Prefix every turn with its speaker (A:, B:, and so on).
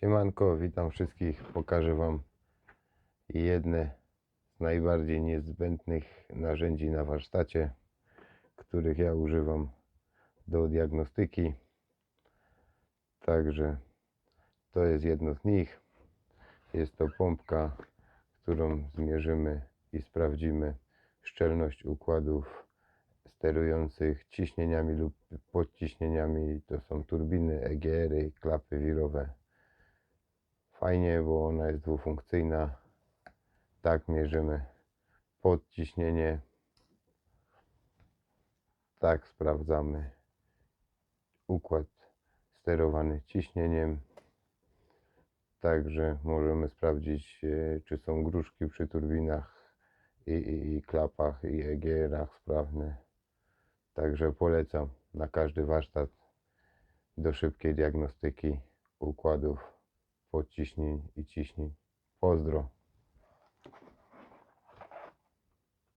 A: Siemanko, witam wszystkich. Pokażę Wam jedne z najbardziej niezbędnych narzędzi na warsztacie, których ja używam do diagnostyki. Także to jest jedno z nich. Jest to pompka, którą zmierzymy i sprawdzimy szczelność układów sterujących ciśnieniami lub podciśnieniami. To są turbiny, EGR-y, klapy wirowe. Fajnie, bo ona jest dwufunkcyjna. Tak mierzymy podciśnienie. Tak sprawdzamy układ sterowany ciśnieniem. Także możemy sprawdzić, e, czy są gruszki przy turbinach i, i, i klapach i EGR-ach sprawne. Także polecam na każdy warsztat do szybkiej diagnostyki układów podciśnień i ciśnień. Pozdro.